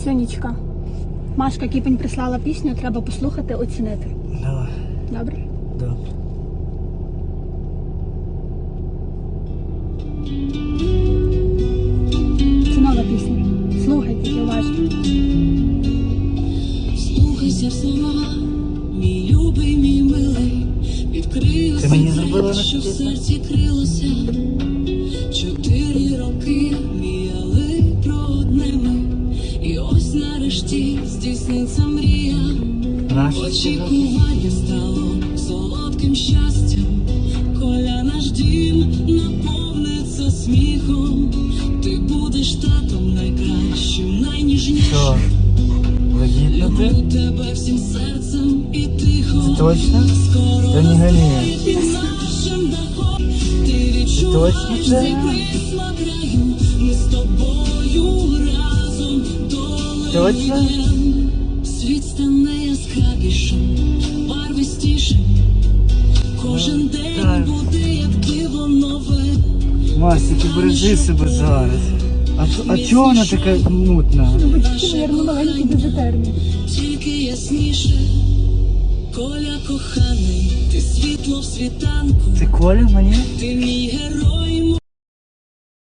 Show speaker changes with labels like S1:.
S1: Сонечка. Машка Кіпень прислала пісню, треба послухати, оцінити.
S2: Давай,
S1: Добре?
S2: добре.
S1: Це нова пісня. Слухайте уважно.
S3: Слухайся слова, мій любий, мій милий,
S2: мені
S3: що в серці крилося. Ось нарешті здійсниться мрія. Очікування стало солодким щастям, коля наш дім наповниться сміхом. Ти будеш татом найкращим, найніжнішим. Люблю тебе всім серцем і тихо.
S2: Точно?
S3: Скоро під нашим дахом. Ти відчуваєш
S2: точно
S3: присмак раю. Ми з тобою разом
S2: Точно?
S3: Світ стане яскравішим, барвистішим. Кожен день буде як диво нове.
S2: Мася, ти бережи себе зараз. А, а чого вона така мутна?
S1: Ну, батьки, мабуть, маленькі дуже термін.
S3: тільки ясніше. Коля коханий, ти світло в світанку,
S2: Це Коля мені?
S3: ти мій герой.